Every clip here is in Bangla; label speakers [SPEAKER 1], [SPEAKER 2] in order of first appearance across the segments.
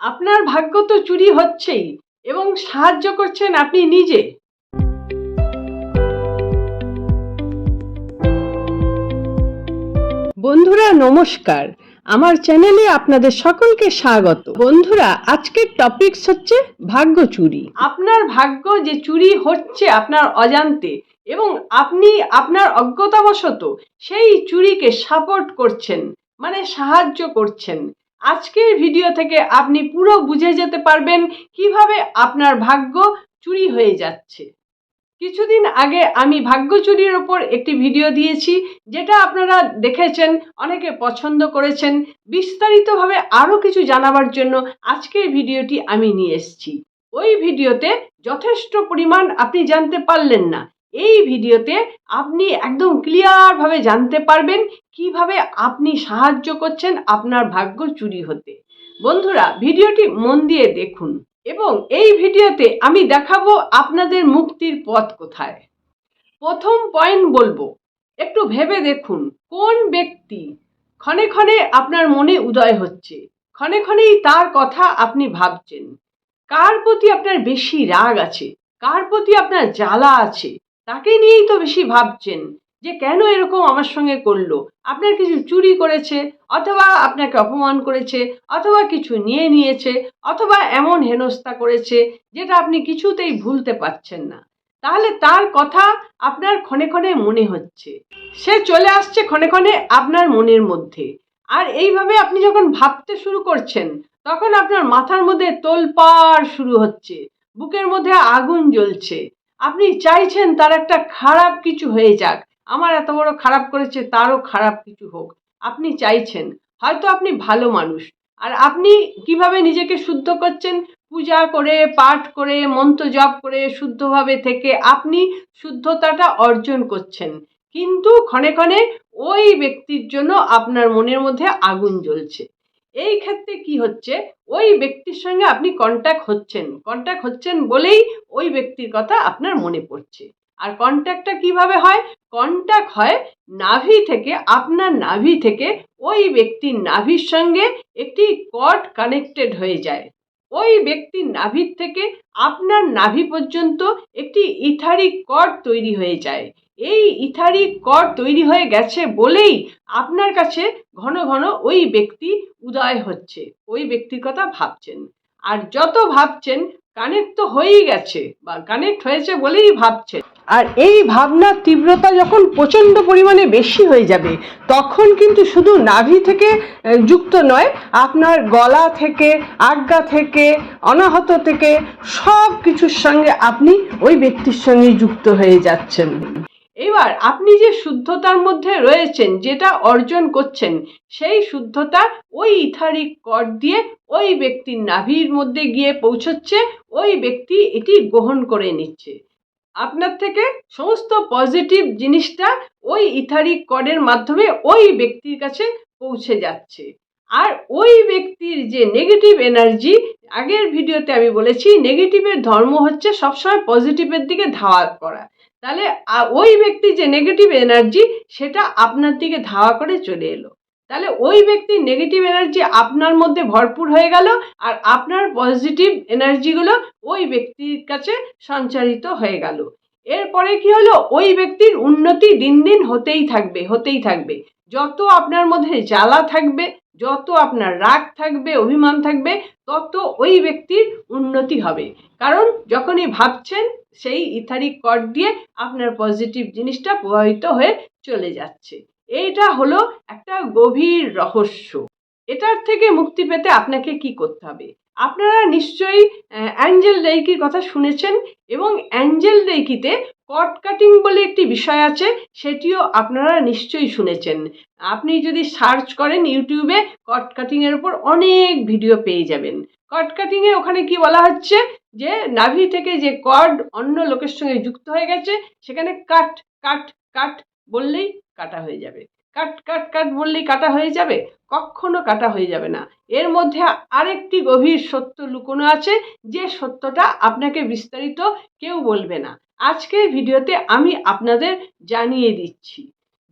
[SPEAKER 1] আপনার ভাগ্য তো চুরি হচ্ছেই এবং সাহায্য করছেন আপনি নিজে। বন্ধুরা, নমস্কার। আমার চ্যানেলে আপনাদের সকলকে স্বাগত। বন্ধুরা, আজকের টপিকস হচ্ছে ভাগ্য চুরি। আপনার ভাগ্য যে চুরি হচ্ছে আপনার অজান্তে এবং আপনি আপনার অজ্ঞতাবশত সেই চুরিকে সাপোর্ট করছেন মানে সাহায্য করছেন। আজকের ভিডিও থেকে আপনি পুরো বুঝে যেতে পারবেন কীভাবে আপনার ভাগ্য চুরি হয়ে যাচ্ছে। কিছুদিন আগে আমি ভাগ্য চুরির ওপর একটি ভিডিও দিয়েছি, যেটা আপনারা দেখেছেন, অনেকে পছন্দ করেছেন। বিস্তারিতভাবে আরও কিছু জানাবার জন্য আজকের ভিডিওটি আমি নিয়ে এসেছি। ওই ভিডিওতে যথেষ্ট পরিমাণ আপনি জানতে পারলেন না। এই ভিডিওতে আপনি একদম ক্লিয়ারভাবে জানতে পারবেন কীভাবে আপনি সাহায্য করছেন আপনার ভাগ্য চুরি হতে? বন্ধুরা, ভিডিওটি মন দিয়ে দেখুন এবং এই ভিডিওতে আমি দেখাবো আপনাদের মুক্তির পথ কোথায়। প্রথম পয়েন্ট বলব, একটু ভেবে দেখুন কোন ব্যক্তি ক্ষণে ক্ষণে আপনার মনে উদয় হচ্ছে, ক্ষণে ক্ষণেই তার কথা আপনি ভাবছেন। কার প্রতি আপনার বেশি রাগ আছে? কার প্রতি আপনার জ্বালা আছে? তাকে নিয়েই তো বেশি ভাবছেন। যে কেন এরকম আমার সঙ্গে করল? আপনার কিছু চুরি করেছে, অথবা আপনাকে অপমান করেছে, অথবা কিছু নিয়ে নিয়েছে, অথবা এমন হেনস্থা করেছে যেটা আপনি কিছুতেই ভুলতে পারছেন না। তাহলে তার কথা আপনার ক্ষণে ক্ষণে মনে হচ্ছে। সে চলে আসছে ক্ষণে ক্ষণে আপনার মনের মধ্যে। আর এইভাবে আপনি যখন ভাবতে শুরু করছেন, তখন আপনার মাথার মধ্যে তোলপাড় শুরু হচ্ছে, বুকের মধ্যে আগুন জ্বলছে। আপনি চাইছেন তার একটা খারাপ কিছু হয়ে যাক আমার এত বড় খারাপ করেছে, তারও খারাপ কিছু হোক। আপনি চাইছেন, হয়তো আপনি ভালো মানুষ। আর আপনি কীভাবে নিজেকে শুদ্ধ করছেন? পূজা করে, পাঠ করে, মন্ত্র জপ করে শুদ্ধভাবে থেকে আপনি শুদ্ধতাটা অর্জন করছেন। কিন্তু ক্ষণে ক্ষণে ওই ব্যক্তির জন্য আপনার মনের মধ্যে আগুন জ্বলছে। এই ক্ষেত্রে কি হচ্ছে? ওই ব্যক্তির সঙ্গে আপনি কন্ট্যাক্ট হচ্ছেন। কন্ট্যাক্ট হচ্ছেন বলেই ওই ব্যক্তির কথা আপনার মনে পড়ছে। আর কন্ট্যাক্টটা কীভাবে হয়? কন্ট্যাক্ট হয় নাভি থেকে, আপনার নাভি থেকে, ওই ব্যক্তির নাভির সঙ্গে একটি কর্ড কানেক্টেড হয়ে যায়। ওই ব্যক্তির নাভির থেকে আপনার নাভি পর্যন্ত একটি ইথারিক কর্ড তৈরি হয়ে যায়। এই ইথারিক কর্ড তৈরি হয়ে গেছে বলেই আপনার কাছে ঘন ঘন ওই ব্যক্তি উদয় হচ্ছে, ওই ব্যক্তির কথা ভাবছেন। আর যত ভাবছেন কানেক্ট তো হয়েই গেছে, বা কানেক্ট হয়েছে বলেই ভাবছেন। আর এই ভাবনার তীব্রতা যখন প্রচণ্ড পরিমাণে বেশি হয়ে যাবে, তখন কিন্তু শুধু নাভি থেকে যুক্ত নয়, আপনার গলা থেকে, আজ্ঞা থেকে, অনাহত থেকে সব কিছুর সঙ্গে আপনি ওই ব্যক্তির সঙ্গে যুক্ত হয়ে যাচ্ছেন। এবার আপনি যে শুদ্ধতার মধ্যে রয়েছেন, যেটা অর্জন করছেন, সেই শুদ্ধতা ওই ইথারিক কর দিয়ে ওই ব্যক্তির নাভির মধ্যে গিয়ে পৌঁছচ্ছে, ওই ব্যক্তি এটি গ্রহণ করে নিচ্ছে। আপনার থেকে সমস্ত পজিটিভ জিনিসটা ওই ইথারিক কর্ডের মাধ্যমে ওই ব্যক্তির কাছে পৌঁছে যাচ্ছে। আর ওই ব্যক্তির যে নেগেটিভ এনার্জি আগের ভিডিওতে আমি বলেছি নেগেটিভের ধর্ম হচ্ছে সবসময় পজিটিভের দিকে ধাওয়া করা। তাহলে ওই ব্যক্তির যে নেগেটিভ এনার্জি সেটা আপনার দিকে ধাওয়া করে চলে এলো। তাহলে ওই ব্যক্তির নেগেটিভ এনার্জি আপনার মধ্যে ভরপুর হয়ে গেল আর আপনার পজিটিভ এনার্জিগুলো ওই ব্যক্তির কাছে সঞ্চারিত হয়ে গেল। এরপরে কি হলো? ওই ব্যক্তির উন্নতি দিন দিন হতেই থাকবে হতেই থাকবে। যত আপনার মধ্যে জ্বালা থাকবে, যত আপনার রাগ থাকবে, অভিমান থাকবে, তত ওই ব্যক্তির উন্নতি হবে। কারণ যখনই ভাবছেন, সেই ইথারিক কর্ড দিয়ে আপনার পজিটিভ জিনিসটা প্রভাবিত হয়ে চলে যাচ্ছে। এইটা হলো একটা গভীর রহস্য। এটার থেকে মুক্তি পেতে আপনাকে কি করতে হবে? আপনারা নিশ্চয়ই অ্যাঞ্জেল রেইকির কথা শুনেছেন এবং অ্যাঞ্জেল রেইকিতে কট কাটিং বলে একটি বিষয় আছে, সেটিও আপনারা নিশ্চয়ই শুনেছেন। আপনি যদি সার্চ করেন ইউটিউবে, কট কাটিংয়ের উপর অনেক ভিডিও পেয়ে যাবেন। কট কাটিংয়ে ওখানে কি বলা হচ্ছে? যে নাভি থেকে যে কর্ড অন্য লোকের সঙ্গে যুক্ত হয়ে গেছে, সেখানে কাট কাট কাট বললেই কাটা হয়ে যাবে। কাট কাট কাট বললেই কাটা হয়ে যাবে? কখনো কাটা হয়ে যাবে না। এর মধ্যে আরেকটি গভীর সত্য লুকোনো আছে, যে সত্যটা আপনাকে বিস্তারিত কেউ বলবে না। আজকের ভিডিওতে আমি আপনাদের জানিয়ে দিচ্ছি।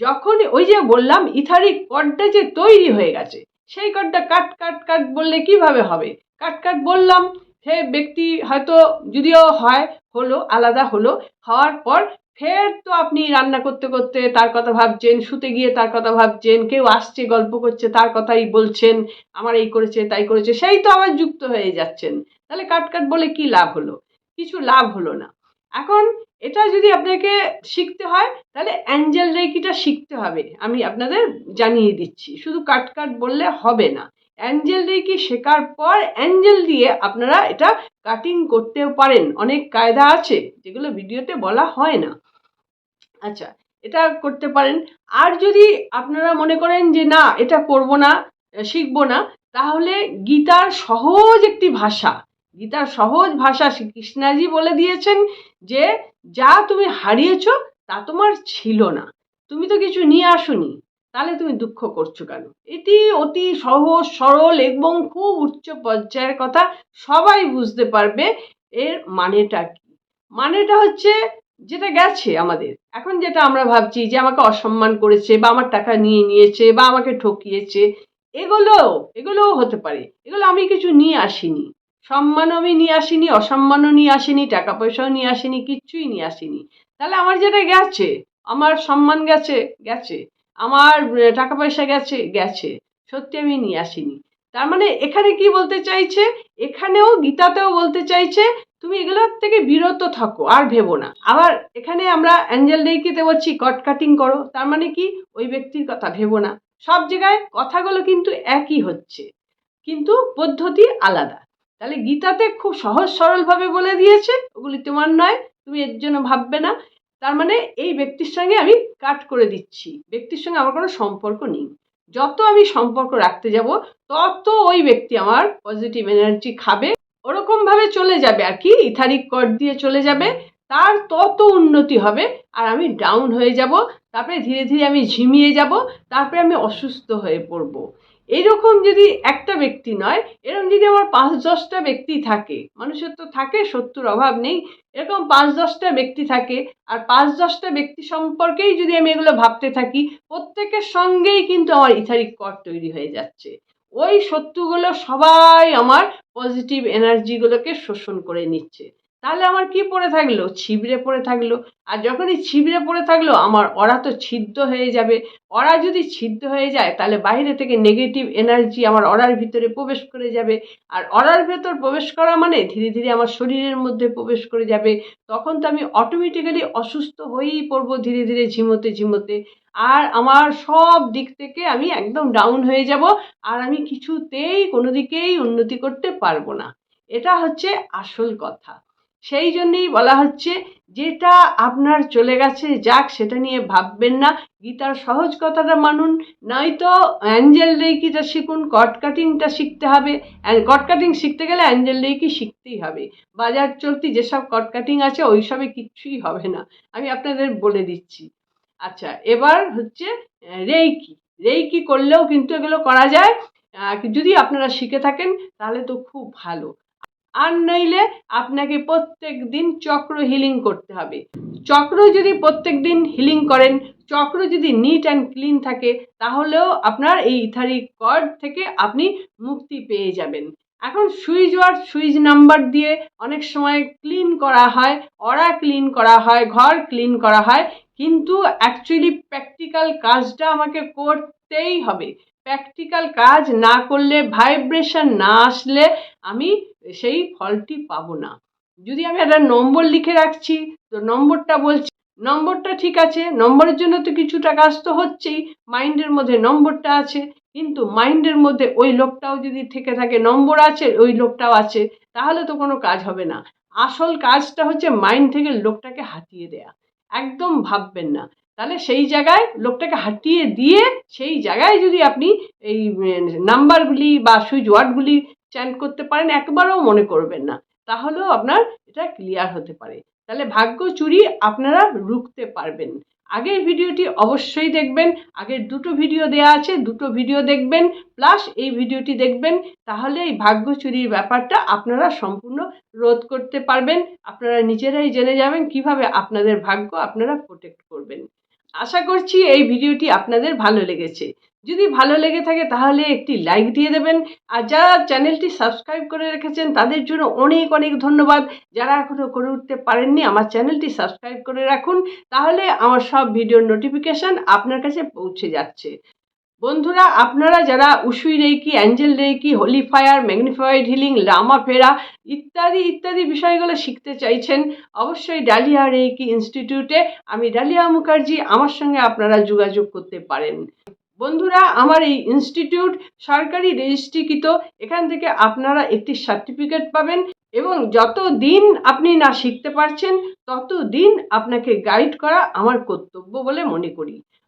[SPEAKER 1] যখন ওই যে বললাম ইথারিক কডটা যে তৈরি হয়ে গেছে, সেই কডটা কাট কাট কাট বললে কীভাবে হবে? কাট কাট বললাম সে ব্যক্তি হয়তো যদিও হয়, হলো, আলাদা হলো, হওয়ার পর ফের তো আপনি রান্না করতে করতে তার কথা ভাবছেন, শুতে গিয়ে তার কথা ভাবছেন, কেউ আসছে, গল্প করছে, তার কথাই বলছেন, আমার এই করেছে, তাই করেছে, সেই তো আবার যুক্ত হয়ে যাচ্ছেন। তাহলে কাট কাট বলে কি লাভ হলো? কিছু লাভ হলো না। এখন এটা যদি আপনাকে শিখতে হয়, তাহলে অ্যাঞ্জেল রেকিটা শিখতে হবে, আমি আপনাদের জানিয়ে দিচ্ছি। শুধু কাট কাট বললে হবে না। অ্যাঞ্জেল রেকি শেখার পর অ্যাঞ্জেল দিয়ে আপনারা এটা কাটিং করতেও পারেন। অনেক কায়দা আছে, যেগুলো ভিডিওতে বলা হয় না। আচ্ছা এটা করতে পারেন। আর যদি আপনারা মনে করেন যে না, এটা করব না, শিখব না, তাহলে গীতার সহজ একটি ভাষা, গীতার সহজ ভাষা শ্রীকৃষ্ণাজি বলে দিয়েছেন যে, যা তুমি হারিয়েছ তা তোমার ছিল না। তুমি তো কিছু নিয়ে আসোনি। তাহলে তুমি দুঃখ করছ কেন? এটি অতি সহজ, সরল এবং খুব উচ্চ পর্যায়ের কথা। সবাই বুঝতে পারবে এর মানেটা কি। মানেটা হচ্ছে যেটা গেছে আমাদের। এখন যেটা আমরা ভাবছি যে আমাকে অসম্মান করেছে বা আমার টাকা নিয়ে নিয়েছে বা আমাকে ঠকিয়েছে, এগুলো, এগুলোও হতে পারে। এগুলো আমি কিছু নিয়ে আসিনি। সম্মানও আমি নিয়ে আসিনি, অসম্মানও নিয়ে আসিনি টাকা পয়সাও নিয়ে আসিনি, কিচ্ছুই নিয়ে আসিনি। তাহলে আমার যেটা গেছে, আমার সম্মান গেছে গেছে। আমার টাকা পয়সা গেছে গেছে। সত্যি আমি নিয়ে আসিনি। তার মানে এখানে কি বলতে চাইছে? এখানেও, গীতাতেও বলতে চাইছে, তুমি এগুলোর থেকে বিরত থাকো, আর ভেবো না। আবার এখানে আমরা অ্যাঞ্জেল রেইকিতে বলছি কট কাটিং করো। তার মানে কি? ওই ব্যক্তির কথা ভেবো না। সব জায়গায় কথাগুলো কিন্তু একই হচ্ছে। কিন্তু পদ্ধতি আলাদা। তাহলে গীতাতে খুব সহজ সরলভাবে বলে দিয়েছে, ওগুলি তোমার নয়, তুমি এর জন্য ভাববে না। তার মানে এই ব্যক্তির সঙ্গে আমি কাট করে দিচ্ছি। ব্যক্তির সঙ্গে আমার কোনো সম্পর্ক নেই। যত আমি সম্পর্ক রাখতে যাব, তত ওই ব্যক্তি আমার পজিটিভ এনার্জি খাবে। ওরকম ভাবে চলে যাবে আর কি, ইথারিক কট দিয়ে চলে যাবে। তার তত উন্নতি হবে আর আমি ডাউন হয়ে যাব। তারপরে ধীরে ধীরে আমি ঝিমিয়ে যাব। তারপরে আমি অসুস্থ হয়ে পড়ব। এইরকম যদি একটা ব্যক্তি নয়, এরকম যদি আমার পাঁচ দশটা ব্যক্তি থাকে, মানুষের তো থাকে শত্রুর অভাব নেই, এরকম পাঁচ দশটা ব্যক্তি থাকে, আর পাঁচ দশটা ব্যক্তি সম্পর্কেই যদি আমি এগুলো ভাবতে থাকি, প্রত্যেকের সঙ্গেই কিন্তু আমার ইথারিক কর তৈরি হয়ে যাচ্ছে। ওই শত্রুগুলো সবাই আমার পজিটিভ এনার্জিগুলোকে শোষণ করে নিচ্ছে। তাহলে আমার কি পড়ে থাকল? ছিবড়ে পড়ে থাকল। আর যখনই ছিবড়ে পড়ে থাকল, আমার অরা তো ছিদ্র হয়ে যাবে। অরা যদি ছিদ্র হয়ে যায়, তাহলে বাইরে থেকে নেগেটিভ এনার্জি আমার অরার ভিতরে প্রবেশ করে যাবে। আর অরার ভেতর প্রবেশ করা মানে ধীরে ধীরে আমার শরীরের মধ্যে প্রবেশ করে যাবে। তখন তো আমি অটোমেটিক্যালি অসুস্থ হয়েই পড়ব ধীরে ধীরে, ঝিমোতে ঝিমোতে। আর আমার সব দিক থেকে আমি একদম ডাউন হয়ে যাব। আর আমি কিছুতেই কোনো দিকেই উন্নতি করতে পারব না। এটা হচ্ছে আসল কথা। সেই জন্যেই বলা হচ্ছে, যেটা আপনার চলে গেছে যাক, সেটা নিয়ে ভাববেন না। গীতার সহজ কথাটা মানুন, নয়তো অ্যাঞ্জেল রেকিটা শিখুন, কট কাটিংটা শিখতে হবে। কট কাটিং শিখতে গেলে অ্যাঞ্জেল রেকি শিখতেই হবে। বাজার চলতি যেসব কট কাটিং আছে, ওইসবে কিচ্ছুই হবে না। আমি আপনাদের বলে দিচ্ছি। আচ্ছা এবার হচ্ছে রেইকি। রেইকি করলেও কিন্তু এগুলো করা যায়। যদি আপনারা শিখে থাকেন, তাহলে তো খুব ভালো। আর নইলে আপনাকে প্রত্যেক দিন চক্র হিলিং করতে হবে। চক্র যদি প্রত্যেক দিন হিলিং করেন, চক্র যদি নিট অ্যান্ড ক্লিন থাকে, তাহলেও আপনার এই ইথারিক কর্ড থেকে আপনি মুক্তি পেয়ে যাবেন। এখন সুইচ ওয়ার্ড, সুইচ নাম্বার দিয়ে অনেক সময় ক্লিন করা হয়, অরা ক্লিন করা হয়, ঘর ক্লিন করা হয়, কিন্তু অ্যাকচুয়ালি প্র্যাকটিক্যাল কাজটা আমাকে করতেই হবে। প্র্যাকটিক্যাল কাজ না করলে ভাইব্রেশন না আসলে আমি সেই ফলটি পাবো না। যদি আমি একটা নম্বর লিখে রাখছি, তো নম্বরটা বলছি, নম্বরটা ঠিক আছে, নম্বরের জন্য তো কিছুটা কাজ তো হচ্ছেই, মাইন্ডের মধ্যে নম্বরটা আছে, কিন্তু মাইন্ডের মধ্যে ওই লোকটাও যদি থেকে থাকে, নম্বর আছে, ওই লোকটাও আছে, তাহলে তো কোনো কাজ হবে না। আসল কাজটা হচ্ছে মাইন্ড থেকে লোকটাকে হাতিয়ে দেয়া। একদম ভাববেন না। তাহলে সেই জায়গায় লোকটাকে হাঁটিয়ে দিয়ে সেই জায়গায় যদি আপনি এই নাম্বারগুলি বা সুইচ ওয়ার্ডগুলি চ্যান্ট করতে পারেন, একবারও মনে করবেন না। তাহলেও আপনার এটা ক্লিয়ার হতে পারে। তাহলে ভাগ্য চুরি আপনারা রুখতে পারবেন। আগের ভিডিওটি অবশ্যই দেখবেন। আগের দুটো ভিডিও দেয়া আছে, দুটো ভিডিও দেখবেন প্লাস এই ভিডিওটি দেখবেন। তাহলে এই ভাগ্য চুরির ব্যাপারটা আপনারা সম্পূর্ণ রোধ করতে পারবেন। আপনারা নিজেরাই জেনে যাবেন কীভাবে আপনাদের ভাগ্য আপনারা প্রোটেক্ট করবেন। আশা করছি এই ভিডিওটি আপনাদের ভালো লেগেছে। যদি ভালো লেগে থাকে তাহলে একটি লাইক দিয়ে দেবেন। আর যারা চ্যানেলটি সাবস্ক্রাইব করে রেখেছেন তাদের জন্য অনেক অনেক ধন্যবাদ। যারা এখনও করে উঠতে পারেননি আমার চ্যানেলটি সাবস্ক্রাইব করে রাখুন। তাহলে আমার সব ভিডিওর নোটিফিকেশান আপনার কাছে পৌঁছে যাচ্ছে। বন্ধুরা, আপনারা যারা Usui reiki angel reiki holy fire, magnified healing, Lama Fera ইত্যাদি ইত্যাদি বিষয়গুলো শিখতে চাইছেন, অবশ্যই ডালিয়া রেকি ইনস্টিটিউটে আমি ডালিয়া মুখার্জি আমার সঙ্গে আপনারা যোগাযোগ করতে পারেন। বন্ধুরা, আমার এই ইনস্টিটিউট সরকারি রেজিস্ট্রিকৃত, এখান থেকে আপনারা একটি সার্টিফিকেট পাবেন এবং যত দিন আপনি না শিখতে পারছেন তত দিন আপনাকে গাইড করা আমার কর্তব্য বলে মনে করি।